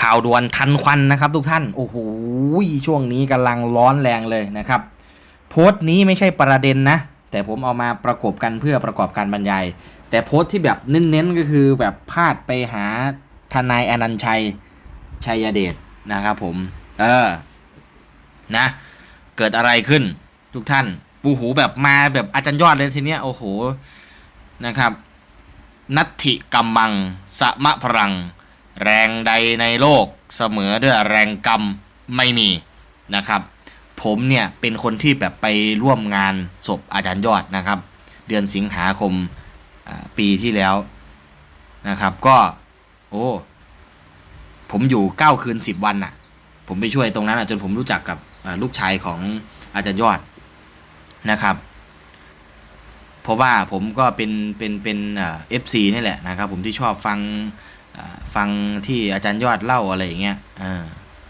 ข่าวด่วนทันควันนะครับทุกท่าน โอ้โหช่วงนี้กำลังร้อนแรงเลยนะครับ โพสต์นี้ไม่ใช่ประเด็นนะ แต่ผมเอามาประกบกันเพื่อประกอบการบรรยาย แต่โพสต์ที่แบบเน้นๆก็คือแบบพาดไปหาทนายอนันชัยชัยเดชนะครับผม เออ นะ เกิดอะไรขึ้น ทุกท่านปูหูแบบมาแบบอาจารย์ยอดเลยทีเนี้ยโอ้โหนะครับ นัตถิกำมังสมะพรัง แรงใดในโลกเสมอด้วยแรงกรรมไม่มีนะครับ ผมเนี่ยเป็นคนที่แบบไปร่วมงานศพอาจารย์ยอดนะครับ เดือนสิงหาคมปีที่แล้วนะครับก็โอ้ผมอยู่เก้าคืนสิบวันน่ะ ผมไปช่วยตรงนั้นน่ะจนผมรู้จักกับลูกชายของอาจารย์ยอดนะครับ เพราะว่าผมก็เป็นเป็นเป็นเอฟซีนี่แหละนะครับ ผมที่ชอบฟัง ฟังที่อาจารย์ยอดเล่าอะไรอย่างเงี้ยอ่า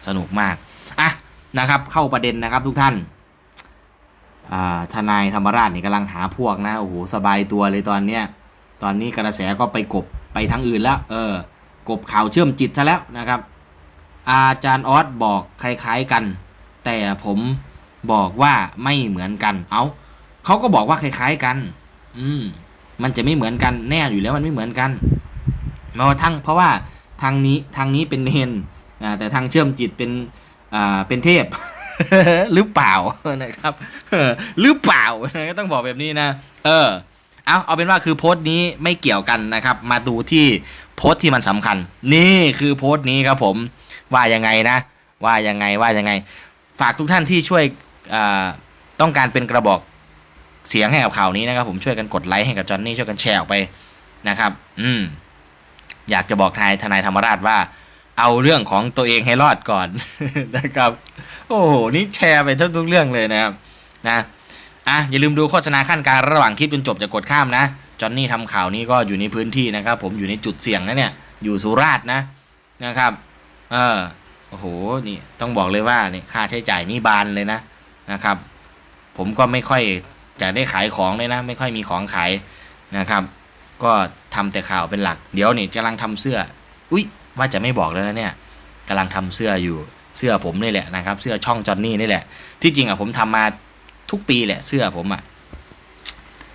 สนุกมากอะนะครับ เข้าประเด็นนะครับทุกท่านอ่าทนายธรรมราชนี่กำลังหาพวกนะโอ้โหสบายตัวเลยตอนเนี้ยตอนนี้กระแสก็ไปกบไปทางอื่นแล้ว เออ กบข่าวเชื่อมจิตซะแล้วนะครับ อาจารย์ออสบอกคล้ายๆกัน แต่ผมบอกว่าไม่เหมือนกัน เอาเขาก็บอกว่าคล้ายๆกัน อืมมันจะไม่เหมือนกันแน่อยู่แล้วมันไม่เหมือนกัน เพราะว่าทั้งเพราะว่าทางนี้ทางนี้เป็นเนนแต่ทางเชื่อมจิตเป็นเป็นเทพหรือเปล่านะครับหรือเปล่าก็ต้องบอกแบบนี้นะ เออเอาเอาเป็นว่าคือโพสต์นี้ไม่เกี่ยวกันนะครับ มาดูที่โพสต์ที่มันสำคัญ นี่คือโพสต์นี้ครับผมว่ายังไงนะ ว่ายังไงว่ายังไง ฝากทุกท่านที่ช่วยต้องการเป็นกระบอกเสียงให้กับข่าวนี้นะครับ ผมช่วยกันกดไลค์ให้กับจอห์นนี่ช่วยกันแชร์ออกไปนะครับ อืม อยากจะบอกทนายทนายธรรมราชว่า เอาเรื่องของตัวเองให้รอดก่อนนะครับ โอ้โหนี่แชร์ไปทั้งทุกเรื่องเลยนะครับนะอะอย่าลืมดูโฆษณาขั้นกลารระหว่างคลิปจนจบจะกดข้ามนะจอห์นนี่ทำข่าวนี้ก็อยู่ในพื้นที่นะครับ ผมอยู่ในจุดเสี่ยงนะเนี่ยอยู่สุราษฎร์นะนะครับเออโอ้โหนี่ต้องบอกเลยว่านี่ค่าใช้จ่ายนี่บานเลยนะนะครับ ผมก็ไม่ค่อยจะได้ขายของเลยนะ ไม่ค่อยมีของขายนะครับ ก็ ทำแต่ข่าวเป็นหลัก เดี๋ยวนี่กำลังทำเสื้อ อุ้ยว่าจะไม่บอกแล้วนะเนี่ยกำลังทำเสื้ออยู่เสื้อผมนี่แหละนะครับ เสื้อช่องจอนนี่นี่แหละ ที่จริงอะผมทำมาทุกปีแหละเสื้อผมอะ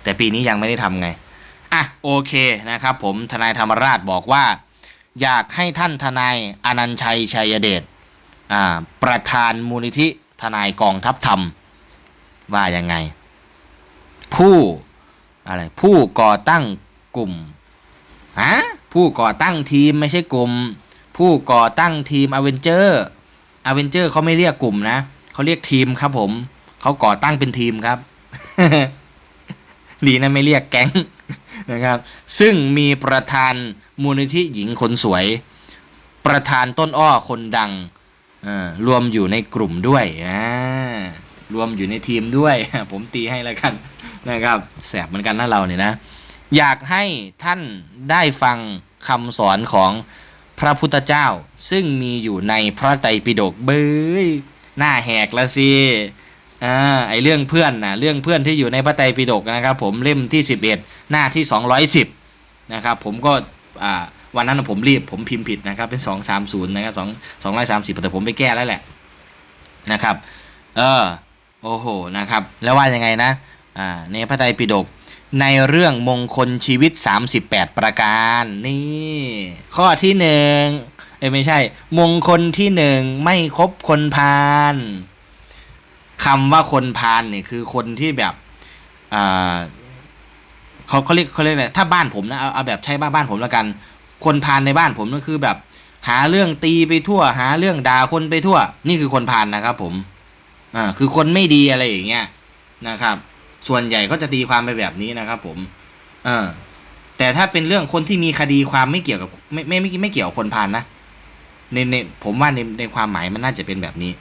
แต่ปีนี้ยังไม่ได้ทำไง อะโอเคนะครับ ผมทนายธรรมราชบอกว่า อยากให้ท่านทนายอนันชัยชัยเดชอ่าประธานมูลนิธิทนายกองทัพธรรม ว่ายังไง ผู้อะไรผู้ก่อตั้งกลุ่ม ฮะผู้ก่อตั้งทีมไม่ใช่กลุ่ม ผู้ก่อตั้งทีมอเวนเจอร์อเวนเจอร์เขาไม่เรียกกลุ่มนะเขาเรียกทีมครับผมเขาก่อตั้งเป็นทีมครับดีนะไม่เรียกแก๊งนะครับ ซึ่งมีประธานมูลนิธิหญิงคนสวย ประธานต้นอ้อคนดังรวมอยู่ในกลุ่มด้วยรวมอยู่ในทีมด้วย ผมตีให้แล้วกันนะครับ แสบเหมือนกันนะเราเนี่ยนะ อยากให้ท่านได้ฟังคำสอนของพระพุทธเจ้า ซึ่งมีอยู่ในพระไตรปิฎกเบ้ยหน้าแหกละสิอ่าไอเรื่องเพื่อนนะเรื่องเพื่อนที่อยู่ในพระไตรปิฎกนะครับ ผมเล่มที่ 11 หน้าที่ 210นะครับผมก็อ่าวันนั้นผมรีบผมพิมพ์ผิดนะครับเป็น 230นะครับ2 230แต่ผมไปแก้แล้วแหละนะครับ เออโอ้โหนะครับ แล้วว่ายังไงนะอ่าในพระไตรปิฎก ในเรื่องมงคลชีวิต 38 ประการ นี่ ข้อที่หนึ่งเอ้ไม่ใช่ มงคลที่หนึ่งไม่คบคนพาลคำว่าคนพาลเนี่ยคือคนที่แบบอ่าเขาเขาเรียกเขาเรียกอะไรถ้าบ้านผมนะเอาเอาแบบใช้บ้านบ้านผมแล้วกัน คนพาลในบ้านผมก็คือแบบ หาเรื่องตีไปทั่ว หาเรื่องด่าคนไปทั่ว นี่คือคนพาลนะครับ ผม อ่า คือคนไม่ดีอะไรอย่างเงี้ยนะครับ ส่วนใหญ่ก็จะตีความไปแบบนี้นะครับ ผม เออ แต่ถ้าเป็นเรื่องคนที่มีคดีความไม่เกี่ยวกับ ไม่ไม่ไม่ไม่เกี่ยวกับคนพาลนะในในผมว่าในในความหมายมันน่าจะเป็นแบบนี้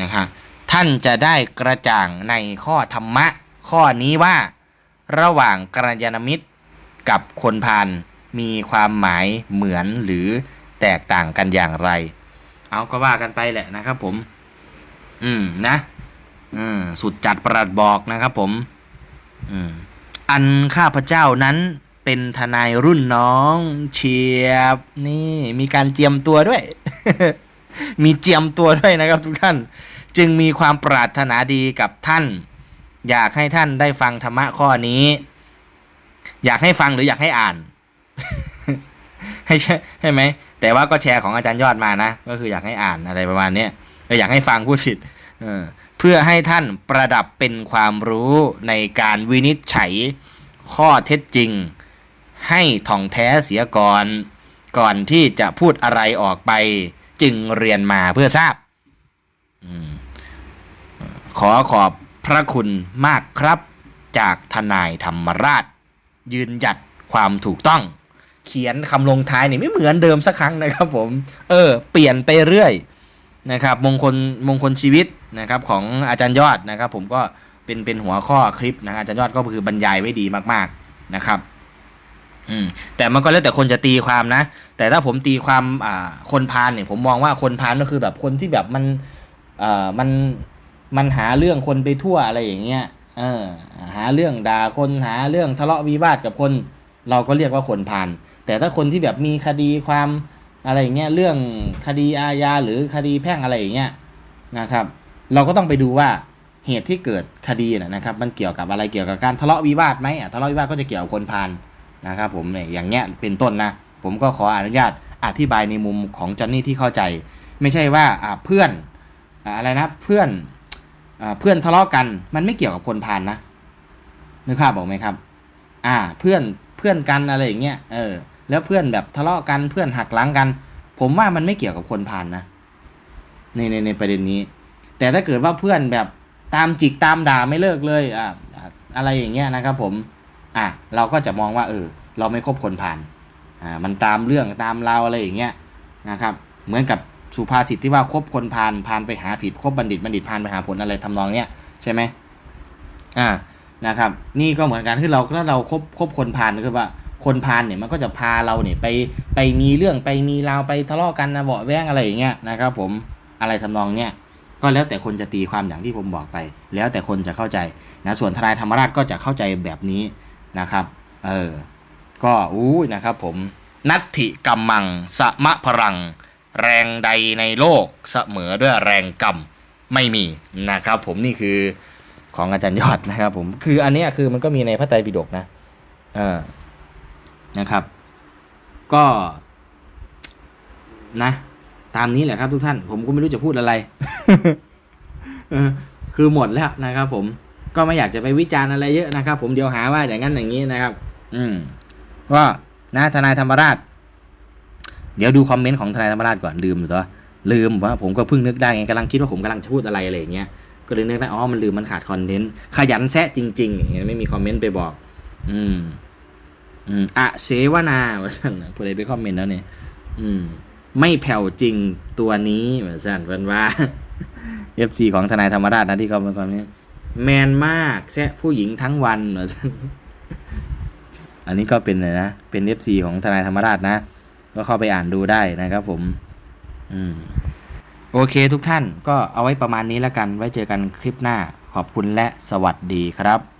นะครับท่านจะได้กระจ่างในข้อธรรมะ ข้อนี้ว่าระหว่างกัลยาณมิตรกับคนพาลมีความหมายเหมือนหรือแตกต่างกันอย่างไร เอาก็ว่ากันไปแหละนะครับผม อืมนะ อืมสุดจัดประหลัดบอกนะครับผม อันข้าพเจ้านั้นเป็นทนายรุ่นน้องเชียบ นี่มีการเจียมตัวด้วย มีเจียมตัวด้วยนะครับทุกท่าน จึงมีความปรารถนาดีกับท่าน อยากให้ท่านได้ฟังธรรมะข้อนี้ อยากให้ฟังหรืออยากให้อ่าน ให้ใช่ใช่ไหมแต่ว่าก็แชร์ของอาจารย์ยอดมานะ ก็คืออยากให้อ่านอะไรประมาณเนี้ยอยากให้ฟังพูดผิด เออ พื่อให้ท่านประดับเป็นความรู้ในการวินิจฉัย ข้อเท็จจริง ให้ท่องแท้เสียก่อน ก่อนที่จะพูดอะไรออกไป จึงเรียนมาเพื่อทราบอขอขอบพระคุณมากครับ จากทนายธรรมราช ยืนหยัดความถูกต้อง เขียนคำลงท้ายนี่ไม่เหมือนเดิมสักครั้งนะครับผม เออ เปลี่ยนไปเรื่อยนะครับ มงคลมงคลชีวิต นะครับของอาจารย์ยอดนะครับ ผมก็เป็นเป็นหัวข้อคลิปนะอาจารย์ยอดก็คือบรรยายไว้ดีมากๆนะครับอืมแต่มันก็แล้วแต่คนจะตีความนะ แต่ถ้าผมตีความอ่าคนพาลเนี่ยผมมองว่าคนพาลก็คือแบบคนที่แบบมันเอ่อมันมันหาเรื่องคนไปทั่วอะไรอย่างเงี้ยเออหาเรื่องด่าคนหาเรื่องทะเลาะวิวาทกับคน เราก็เรียกว่าคนพาลแต่ถ้าคนที่แบบมีคดีความอะไรอย่างเงี้ยเรื่องคดีอาญาหรือคดีแพ่งอะไรอย่างเงี้ยนะครับ เราก็ต้องไปดูว่าเหตุที่เกิดคดีนะครับ มันเกี่ยวกับอะไรเกี่ยวกับการทะเลาะวิวาทไหมอะทะเลาะวิวาทก็จะเกี่ยวกับคนพาลนะครับ ผมเนี่ยอย่างเงี้ยเป็นต้นนะ ผมก็ขออนุญาตอธิบายในมุมของจอนนี่ที่เข้าใจ ไม่ใช่ว่าอ่าเพื่อนอ่าอะไรนะเพื่อนอ่าเพื่อนทะเลาะกันมันไม่เกี่ยวกับคนพาลนะนึกภาพบอกไหมครับ อ่า เพื่อนเพื่อนกันอะไรอย่างเงี้ยเออ แล้วเพื่อนแบบทะเลาะกันเพื่อนหักหลังกัน ผมว่ามันไม่เกี่ยวกับคนพาลนะในในในประเด็นนี้ แต่ถ้าเกิดว่าเพื่อนแบบตามจิกตามด่าไม่เลิกเลยอ่าอะไรอย่างเงี้ยนะครับผมอะเราก็จะมองว่าเออเราไม่คบคนผ่านอ่ามันตามเรื่องตามเราวอะไรอย่างเงี้ยนะครับเหมือนกับสุภาษิตที่ว่าคบคนพานพานไปหาผิดคบบัณฑิตบัณฑิตพานไปหาผลอะไรทำนองเนี้ยใช่ไหมอ่านะครับ นี่ก็เหมือนกันที่เราถ้าเราคบคบคนพานก็คือว่าคนพานเนี่ยมันก็จะพาเราเนี่ยไปไปมีเรื่องไปมีราวไปทะเลาะกันนะเบาะแว้งอะไรอย่างเงี้ยนะครับผมอะไรทำนองเนี้ย ก็แล้วแต่คนจะตีความอย่างที่ผมบอกไป แล้วแต่คนจะเข้าใจนะส่วนทนายธรรมราชก็จะเข้าใจแบบนี้นะครับเออก็อู้นะครับผมนัตถิกรรมังสมะพรัง แรงใดในโลกเสมอด้วยแรงกรรมไม่มีนะครับ ผมนี่คือของอาจารย์ยอดนะครับ ผมคืออันนี้คือมันก็มีในพระไตรปิฎกนะเออนะครับ ก็นะ ตามนี้แหละครับทุกท่าน ผมก็ไม่รู้จะพูดอะไรเออคือหมดแล้วนะครับ ผมก็ไม่อยากจะไปวิจารณ์อะไรเยอะนะครับ ผมเดี๋ยวหาว่าอย่างนั้นอย่างนี้นะครับ อืมว่านะทนายธรรมราช เดี๋ยวดูคอมเมนต์ของทนายธรรมราชก่อนลืมตัวลืมว่าผมก็เพิ่งนึกได้ไงกำลังคิดว่าผมกำลังจะพูดอะไรอะไรอย่างเงี้ยก็เลยนึกได้อ๋อมันลืมมันขาดคอนเทนต์ขยันแซะจริงๆอย่างเงี้ยไม่มีคอมเมนต์ไปบอก อืม อืมอะเสวนาว่าสั่นผู้ใดไปคอมเมนต์แล้วเนี่ยอืม ไม่แผ่วจริงตัวนี้ว่าสั่นเพิ่นว่าเอฟซีของทนายธรรมราชนะที่เขาเป็นความนี้แมนมากแซะผู้หญิงทั้งวันเหมือนอันนี้ก็เป็นเลยนะ เป็นเอฟซีของทนายธรรมราชนะ ก็เข้าไปอ่านดูได้นะครับผม อืม โอเคทุกท่านก็เอาไว้ประมาณนี้แล้วกัน ไว้เจอกันคลิปหน้า ขอบคุณและสวัสดีครับ